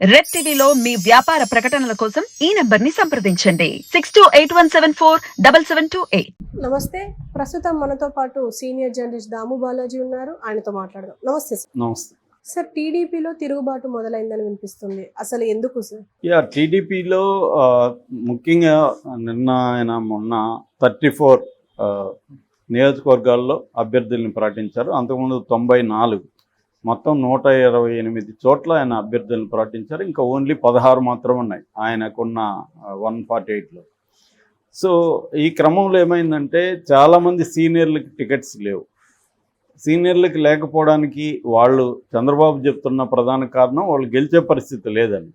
Red టీవీలో మీ వ్యాపార ప్రకటనల కోసం ఈ నంబర్ని సంప్రదించండి. Six two eight one seven four double seven two eight. నమస్తే. ప్రస్తుతం మనతో పాటు సీనియర్ జర్నలిస్ట్ దాము బాలాజీ ఉన్నారు. ఆయనతో మాట్లాడదాం. నమస్తే సార్. నమస్తే. సార్ టీడీపీలో తిరుగుబాటు మొదలైందని వినిపిస్తుంది. అసలు ఎందుకు సార్? యా టీడీపీలో ముఖ్యంగా నిన్న ఆయన మొన్న థర్టీ ఫోర్ నియోజకవర్గాల్లో అభ్యర్థుల్ని ప్రకటించారు. అంతకుముందు తొంభై నాలుగు. మొత్తం నూట ఇరవై ఎనిమిది చోట్ల ఆయన అభ్యర్థులను ప్రకటించారు. ఇంకా ఓన్లీ పదహారు మాత్రం ఉన్నాయి ఆయనకున్న వన్ ఫార్టీ ఎయిట్లో. సో ఈ క్రమంలో ఏమైందంటే చాలామంది సీనియర్లకి టికెట్స్ లేవు. సీనియర్లకి లేకపోవడానికి వాళ్ళు చంద్రబాబు చెప్తున్న ప్రధాన కారణం వాళ్ళు గెలిచే పరిస్థితి లేదని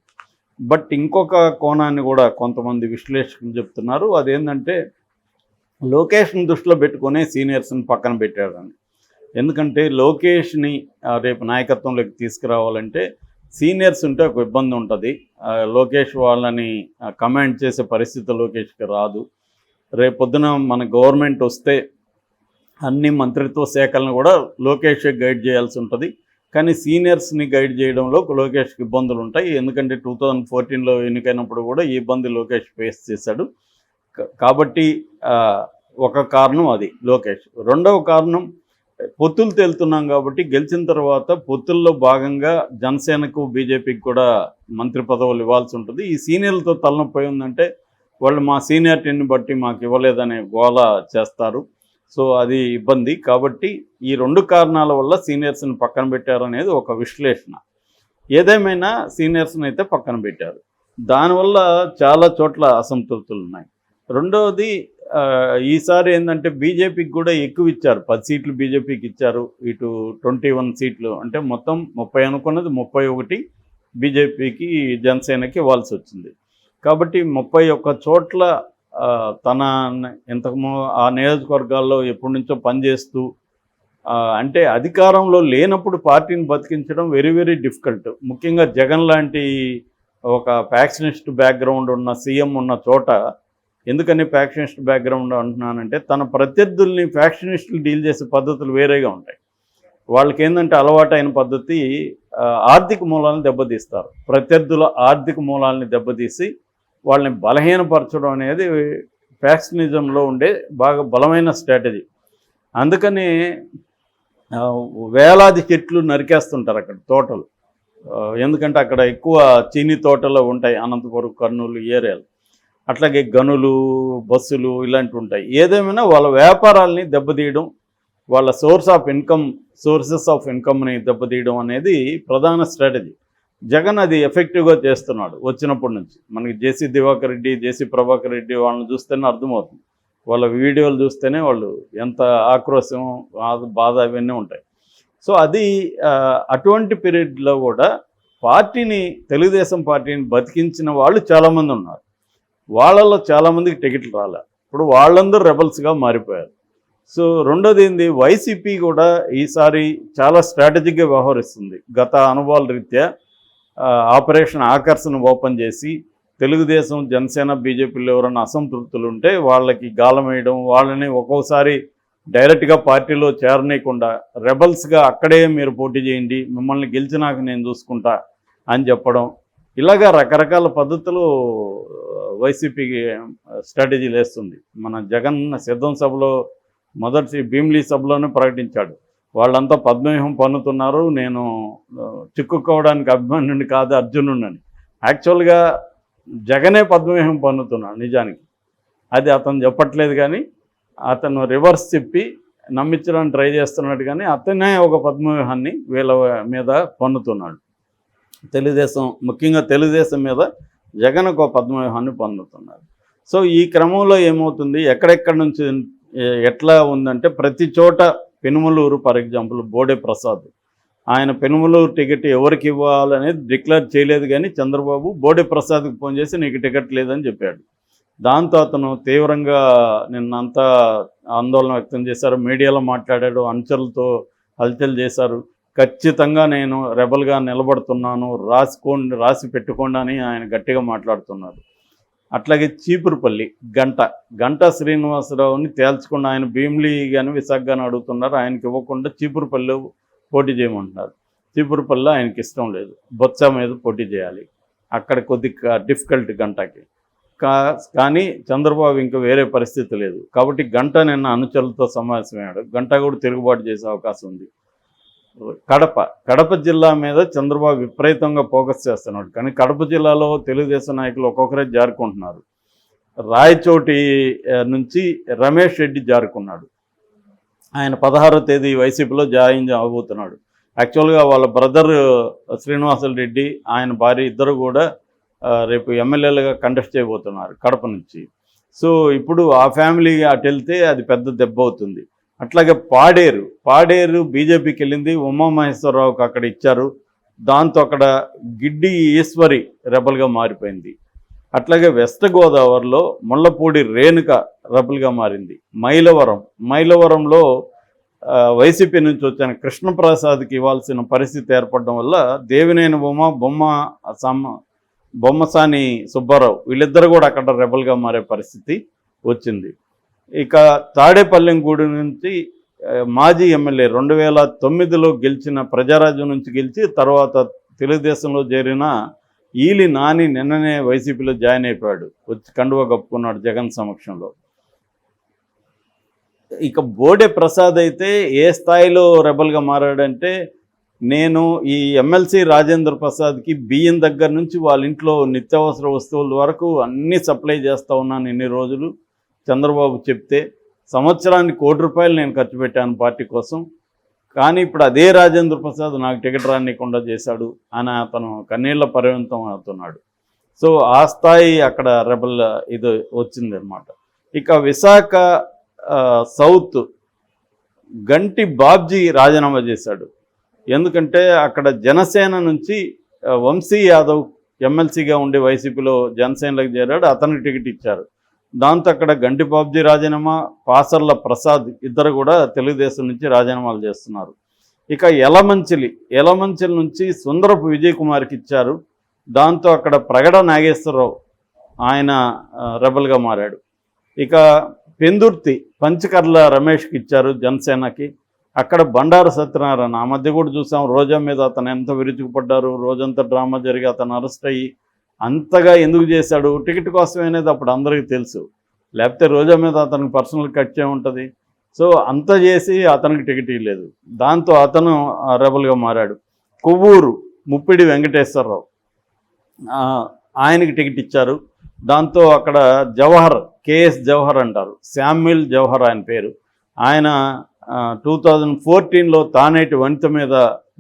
బట్ ఇంకొక కోణాన్ని కూడా కొంతమంది విశ్లేషకులు చెప్తున్నారు. అదేంటంటే లొకేషన్ దృష్టిలో పెట్టుకునే సీనియర్స్ని పక్కన పెట్టాడని ఎందుకంటే లోకేష్ని రేపు నాయకత్వంలోకి తీసుకురావాలంటే సీనియర్స్ ఉంటే ఒక ఇబ్బంది ఉంటుంది. లోకేష్ వాళ్ళని కమాండ్ చేసే పరిస్థితి లోకేష్కి రాదు. రేపు పొద్దున మన గవర్నమెంట్ వస్తే అన్ని మంత్రిత్వ శాఖలను కూడా లోకేష్ గైడ్ చేయాల్సి ఉంటుంది. కానీ సీనియర్స్ని గైడ్ చేయడంలో లోకేష్కి ఇబ్బందులు ఉంటాయి. ఎందుకంటే టూ థౌజండ్ ఫోర్టీన్లో ఎన్నికైనప్పుడు కూడా ఈ ఇబ్బంది లోకేష్ ఫేస్ చేశాడు. కాబట్టి ఒక కారణం అది లోకేష్. రెండవ కారణం పొత్తులు తేలుతున్నాం కాబట్టి గెలిచిన తర్వాత పొత్తుల్లో భాగంగా జనసేనకు బీజేపీకి కూడా మంత్రి పదవులు ఇవ్వాల్సి ఉంటుంది. ఈ సీనియర్లతో తలనొప్పి ఉందంటే వాళ్ళు మా సీనియారిటీని బట్టి మాకు ఇవ్వలేదనే గోళ చేస్తారు. సో అది ఇబ్బంది. కాబట్టి ఈ రెండు కారణాల వల్ల సీనియర్స్ని పక్కన పెట్టారు అనేది ఒక విశ్లేషణ. ఏదేమైనా సీనియర్స్ని అయితే పక్కన పెట్టారు. దానివల్ల చాలా చోట్ల అసంతృప్తులు ఉన్నాయి రెండవది ఈసారి ఏంటంటే బీజేపీకి కూడా ఎక్కువ ఇచ్చారు. పది సీట్లు బీజేపీకి ఇచ్చారు. ఇటు ట్వంటీ వన్ సీట్లు. అంటే మొత్తం ముప్పై అనుకున్నది ముప్పై ఒకటి బీజేపీకి జనసేనకి ఇవ్వాల్సి వచ్చింది. కాబట్టి ముప్పై ఒక్క చోట్ల తన ఇంతకు ఆ నియోజకవర్గాల్లో ఎప్పటి నుంచో పనిచేస్తూ అంటే అధికారంలో లేనప్పుడు పార్టీని బతికించడం వెరీ వెరీ డిఫికల్ట్. ముఖ్యంగా జగన్ లాంటి ఒక ఫ్యాక్షనిస్ట్ బ్యాక్గ్రౌండ్ ఉన్న సీఎం ఉన్న చోట ఎందుకని ఫ్యాక్షనిస్ట్ బ్యాక్గ్రౌండ్ అంటున్నానంటే తన ప్రత్యర్థుల్ని ఫ్యాక్షనిస్టులు డీల్ చేసే పద్ధతులు వేరేగా ఉంటాయి. వాళ్ళకి ఏంటంటే అలవాటైన పద్ధతి ఆర్థిక మూలాలను దెబ్బతీస్తారు. ప్రత్యర్థుల ఆర్థిక మూలాలని దెబ్బతీసి వాళ్ళని బలహీనపరచడం అనేది ఫ్యాక్షనిజంలో ఉండే బాగా బలమైన స్ట్రాటజీ అందుకని వేలాది చెట్లు నరికేస్తుంటారు అక్కడ తోటలు. ఎందుకంటే అక్కడ ఎక్కువ చీనీ తోటలు ఉంటాయి అనంతపురం కర్నూలు ఏరియాలు. అట్లాగే గనులు బస్సులు ఇలాంటివి ఉంటాయి. ఏదేమైనా వాళ్ళ వ్యాపారాల్ని దెబ్బతీయడం వాళ్ళ source of income sources of ఇన్కమ్ని దెబ్బతీయడం అనేది ప్రధాన స్ట్రాటజీ. జగన్ అది ఎఫెక్టివ్గా చేస్తున్నాడు వచ్చినప్పటి నుంచి. మనకి జేసీ దివాకర్ రెడ్డి జేసీ ప్రభాకర్ రెడ్డి వాళ్ళని చూస్తేనే అర్థమవుతుంది. వాళ్ళ వీడియోలు చూస్తేనే వాళ్ళు ఎంత ఆక్రోశం బాధ ఇవన్నీ అవన్నీ ఉంటాయి. సో అది అటువంటి పీరియడ్లో కూడా పార్టీని తెలుగుదేశం పార్టీని బతికించిన వాళ్ళు చాలామంది ఉన్నారు. వాళ్ళలో చాలామందికి టికెట్లు రాలే. ఇప్పుడు వాళ్ళందరూ రెబల్స్గా మారిపోయారు. సో రెండోది ఏంది? వైసీపీ కూడా ఈసారి చాలా స్ట్రాటజిక్గా వ్యవహరిస్తుంది. గత అనుభవాల రీత్యా ఆపరేషన్ ఆకర్షణ ఓపెన్ చేసి తెలుగుదేశం జనసేన బీజేపీలో ఎవరైనా అసంతృప్తులు ఉంటే వాళ్ళకి గాలం వేయడం వాళ్ళని ఒక్కోసారి డైరెక్ట్గా పార్టీలో చేరనీయకుండా రెబల్స్గా అక్కడే మీరు పోటీ చేయండి మిమ్మల్ని గెలిచినాక నేను చూసుకుంటా అని చెప్పడం ఇలాగా రకరకాల పద్ధతులు వైసీపీకి స్ట్రాటజీలు వేస్తుంది. మన జగన్ సిద్ధం సభలో మొదటి భీమిలీ సభలోనే ప్రకటించాడు. వాళ్ళంతా పద్మవ్యూహం పన్నుతున్నారు నేను చిక్కుకోవడానికి అభిమానుని కాదు అర్జునుడిని యాక్చువల్గా జగనే పద్మవ్యూహం పన్నుతున్నాడు నిజానికి. అది అతను చెప్పట్లేదు కానీ అతను రివర్స్ చెప్పి నమ్మించడానికి ట్రై చేస్తున్నాడు కానీ అతనే ఒక పద్మవ్యూహాన్ని వీళ్ళ మీద పన్నుతున్నాడు తెలుగుదేశం ముఖ్యంగా తెలుగుదేశం మీద జగన్ ఒక పద్మవ్యూహాన్ని పొందుతున్నారు. సో ఈ క్రమంలో ఏమవుతుంది? ఎక్కడెక్కడ నుంచి ఎట్లా ఉందంటే ప్రతి చోట పెనుమలూరు ఫర్ ఎగ్జాంపుల్ బోడే ప్రసాద్. ఆయన పెనుమలూరు టికెట్ ఎవరికి ఇవ్వాలనేది డిక్లేర్ చేయలేదు కానీ చంద్రబాబు బోడే ప్రసాద్కి ఫోన్ చేసి నీకు టికెట్ లేదని చెప్పాడు. దాంతో అతను తీవ్రంగా నిన్నంతా ఆందోళన వ్యక్తం చేశారు. మీడియాలో మాట్లాడాడు అనుచరులతో హల్చల్ చేశారు. ఖచ్చితంగా నేను రెబల్గా నిలబడుతున్నాను రాసుకోండి రాసి పెట్టుకోండి అని ఆయన గట్టిగా మాట్లాడుతున్నారు. అట్లాగే చీపురుపల్లి గంట గంట శ్రీనివాసరావుని తేల్చకుండా ఆయన భీమిలి కానీ విశాఖ కానీ అడుగుతున్నారు. ఆయనకి ఇవ్వకుండా చీపురుపల్లి పోటీ చేయమంటున్నారు. చీపురుపల్లి ఆయనకి ఇష్టం లేదు. బొత్స మీద పోటీ చేయాలి. అక్కడ కొద్ది డిఫికల్ట్ గంటకి. కా కానీ చంద్రబాబు ఇంకా వేరే పరిస్థితి లేదు. కాబట్టి గంట నిన్న అనుచరులతో సమావేశమయ్యాడు. గంట కూడా తిరుగుబాటు చేసే అవకాశం ఉంది. కడప కడప జిల్లా మీద చంద్రబాబు విపరీతంగా ఫోకస్ చేస్తున్నాడు. కానీ కడప జిల్లాలో తెలుగుదేశం నాయకులు ఒక్కొక్కరే జారుకుంటున్నారు. రాయచోటి నుంచి రమేష్ రెడ్డి జారుకున్నాడు. ఆయన పదహారో తేదీ వైసీపీలో జాయిన్ అవబోతున్నాడు. యాక్చువల్గా వాళ్ళ బ్రదర్ శ్రీనివాసులు రెడ్డి ఆయన భార్య ఇద్దరు కూడా రేపు ఎమ్మెల్యేలుగా కంటెస్ట్ చేయబోతున్నారు కడప నుంచి. సో ఇప్పుడు ఆ ఫ్యామిలీ అటు వెళ్తే అది పెద్ద దెబ్బ అవుతుంది. అట్లాగే పాడేరు పాడేరు బీజేపీకి వెళ్ళింది ఉమామహేశ్వరరావుకి అక్కడ ఇచ్చారు. దాంతో అక్కడ గిడ్డి ఈశ్వరి రెబల్గా మారిపోయింది. అట్లాగే వెస్ట్ గోదావరిలో ముళ్ళపూడి రేణుక రెబల్గా మారింది. మైలవరం మైలవరంలో వైసీపీ నుంచి వచ్చిన కృష్ణప్రసాద్కి ఇవ్వాల్సిన పరిస్థితి ఏర్పడడం వల్ల దేవినేని బొమ్మ బొమ్మ సమ్మ బొమ్మసాని సుబ్బారావు వీళ్ళిద్దరు కూడా అక్కడ రెబల్గా మారే పరిస్థితి వచ్చింది. ఇక తాడేపల్లెంగూడి నుంచి మాజీ ఎమ్మెల్యే రెండు వేల తొమ్మిదిలో గెలిచిన ప్రజారాజ్యం నుంచి గెలిచి తర్వాత తెలుగుదేశంలో చేరిన ఈలి నాని నిన్ననే వైసీపీలో జాయిన్ అయిపోయాడు. వచ్చి కండువ కప్పుకున్నాడు జగన్ సమక్షంలో. ఇక బోడే ప్రసాద్ అయితే ఏ స్థాయిలో రెబల్గా మారాడంటే నేను ఈ ఎమ్మెల్సీ రాజేంద్ర ప్రసాద్కి బియ్యం దగ్గర నుంచి వాళ్ళ ఇంట్లో నిత్యావసర వస్తువుల వరకు అన్నీ సప్లై చేస్తూ ఉన్నాను ఇన్ని రోజులు. చంద్రబాబు చెప్తే సంవత్సరానికి కోటి రూపాయలు నేను ఖర్చు పెట్టాను పార్టీ కోసం. కానీ ఇప్పుడు అదే రాజేంద్ర ప్రసాద్ నాకు టికెట్ రానికుండా చేశాడు అని అతను కన్నీళ్ళ పరిమితం అవుతున్నాడు సో ఆ స్థాయి అక్కడ రెబల్ ఇది వచ్చింది అనమాట ఇక విశాఖ సౌత్ గంటి బాబ్జీ రాజీనామా చేశాడు. ఎందుకంటే అక్కడ జనసేన నుంచి వంశీ యాదవ్ ఎమ్మెల్సీగా ఉండే వైసీపీలో జనసేనలకు చేరాడు అతనికి టికెట్ ఇచ్చారు. దాంతో అక్కడ గండి బాబ్జీ రాజీనామా పాసర్ల ప్రసాద్ ఇద్దరు కూడా తెలుగుదేశం నుంచి రాజీనామాలు చేస్తున్నారు. ఇక ఎలమంచిలి ఎలమంచిలి నుంచి సుందరపు విజయ్ కుమార్కి ఇచ్చారు. దాంతో అక్కడ ప్రగడ నాగేశ్వరరావు ఆయన రెబల్గా మారాడు. ఇక పెందుర్తి పంచకర్ల రమేష్కి ఇచ్చారు జనసేనకి. అక్కడ బండారు సత్యనారాయణ ఆ మధ్య కూడా చూసాం రోజా మీద అతను ఎంత విరుచుకుపడ్డారు రోజంతా డ్రామా జరిగి అతను అరెస్ట్ అయ్యి అంతగా ఎందుకు చేశాడు? టికెట్ కోసమే అనేది అప్పుడు అందరికీ తెలుసు. లేకపోతే రోజా మీద అతనికి పర్సనల్ కట్ ఉంటుంది? సో అంత చేసి అతనికి టికెట్ ఇవ్వలేదు. దాంతో అతను రెబల్గా మారాడు. కొవ్వూరు ముప్పిడి వెంకటేశ్వరరావు. ఆయనకి టికెట్ ఇచ్చారు. దాంతో అక్కడ జవహర్ కేఎస్ జవహర్ అంటారు. శామ్యుల్ జవహర్ ఆయన పేరు. ఆయన టూ థౌజండ్ ఫోర్టీన్లో తానేటి వనిత మీద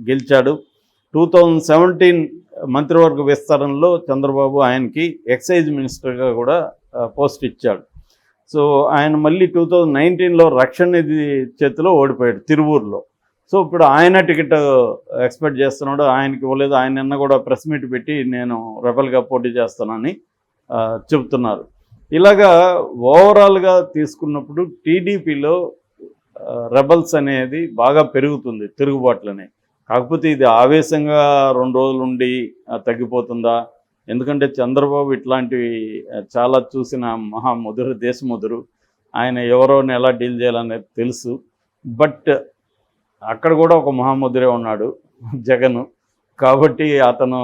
గెలిచాడు. టూ థౌజండ్ సెవెంటీన్ మంత్రివర్గ విస్తరణలో చంద్రబాబు ఆయనకి ఎక్సైజ్ మినిస్టర్గా కూడా పోస్ట్ ఇచ్చాడు. సో ఆయన మళ్ళీ టూ థౌజండ్ నైన్టీన్లో రక్షణ నిధి చేతిలో ఓడిపోయాడు తిరువూరులో. సో ఇప్పుడు ఆయన టికెట్ ఎక్స్పెక్ట్ చేస్తున్నాడు ఆయనకి ఇవ్వలేదు. ఆయన నిన్న కూడా ప్రెస్ మీట్ పెట్టి నేను రెబల్గా పోటీ చేస్తానని చెబుతున్నారు. ఇలాగా ఓవరాల్గా తీసుకున్నప్పుడు టీడీపీలో రెబల్స్ అనేది బాగా పెరుగుతుంది తిరుగుబాట్లనే. కాకపోతే ఇది ఆవేశంగా రెండు రోజులు ఉండి తగ్గిపోతుందా? ఎందుకంటే చంద్రబాబు ఇట్లాంటివి చాలా చూసిన మహాముదురు దేశముదురు ఆయన ఎవరోని ఎలా డీల్ చేయాలనేది తెలుసు. బట్ అక్కడ కూడా ఒక మహాముద్రే ఉన్నాడు జగన్. కాబట్టి అతను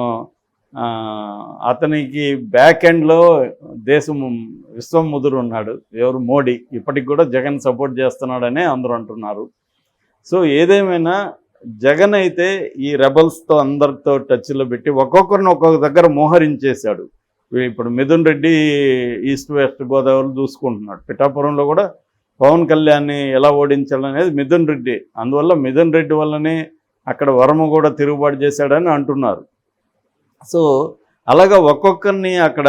అతనికి బ్యాక్ ఎండ్లో దేశం విశ్వం ముదురు ఉన్నాడు. ఎవరు? మోడీ. ఇప్పటికి కూడా జగన్ సపోర్ట్ చేస్తున్నాడనే అందరూ అంటున్నారు. సో ఏదేమైనా జగన్ అయితే ఈ రెబల్స్తో అందరితో టచ్లో పెట్టి ఒక్కొక్కరిని ఒక్కొక్క దగ్గర మోహరించేశాడు. ఇప్పుడు మిథున్ రెడ్డి ఈస్ట్ వెస్ట్ గోదావరి చూసుకుంటున్నాడు పిఠాపురంలో కూడా పవన్ కళ్యాణ్ని ఎలా ఓడించాలనేది మిథున్ రెడ్డి. అందువల్ల మిథున్ రెడ్డి వల్లనే అక్కడ వర్మ కూడా తిరుగుబాటు చేశాడని అంటున్నారు. సో అలాగా ఒక్కొక్కరిని అక్కడ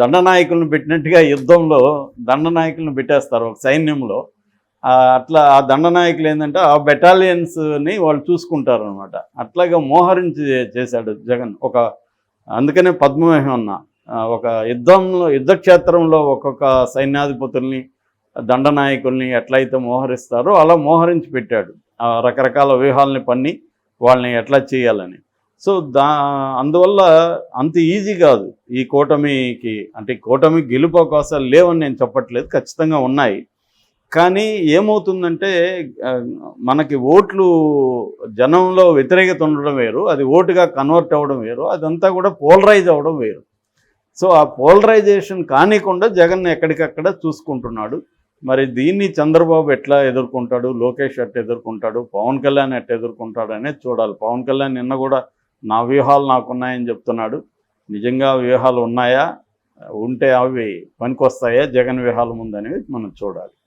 దండనాయకులను పెట్టినట్టుగా యుద్ధంలో దండనాయకులను పెట్టేస్తారు ఒక సైన్యంలో. అట్లా ఆ దండనాయకులు ఏంటంటే ఆ బెటాలియన్స్ని వాళ్ళు చూసుకుంటారు అనమాట అట్లాగా మోహరించి చేశాడు జగన్. ఒక అందుకనే పద్మవ్యూహం అన్న ఒక యుద్ధంలో యుద్ధక్షేత్రంలో ఒక్కొక్క సైన్యాధిపతుల్ని దండనాయకుల్ని ఎట్లయితే మోహరిస్తారో అలా మోహరించి పెట్టాడు. రకరకాల వ్యూహాలని పన్ని వాళ్ళని ఎట్లా చేయాలని. సో దా అందువల్ల అంత ఈజీ కాదు ఈ కూటమికి. అంటే కూటమి గెలుపు అవకాశాలు లేవని నేను చెప్పట్లేదు. ఖచ్చితంగా ఉన్నాయి. కానీ ఏమవుతుందంటే మనకి ఓట్లు జనంలో వ్యతిరేకత ఉండడం వేరు అది ఓటుగా కన్వర్ట్ అవ్వడం వేరు అదంతా కూడా పోలరైజ్ అవ్వడం వేరు. సో ఆ పోలరైజేషన్ కానికుండా జగన్ ఎక్కడికక్కడ చూసుకుంటున్నాడు. మరి దీన్ని చంద్రబాబు ఎట్లా ఎదుర్కొంటాడు లోకేష్ ఎట్లా ఎదుర్కొంటాడు పవన్ కళ్యాణ్ ఎట్ ఎదుర్కొంటాడు అనేది చూడాలి. పవన్ కళ్యాణ్ నిన్న కూడా నా వ్యూహాలు నాకున్నాయని చెప్తున్నాడు. నిజంగా వ్యూహాలు ఉన్నాయా? ఉంటే అవి పనికొస్తాయా? జగన్ వ్యూహాల ముందు అనేవి మనం చూడాలి.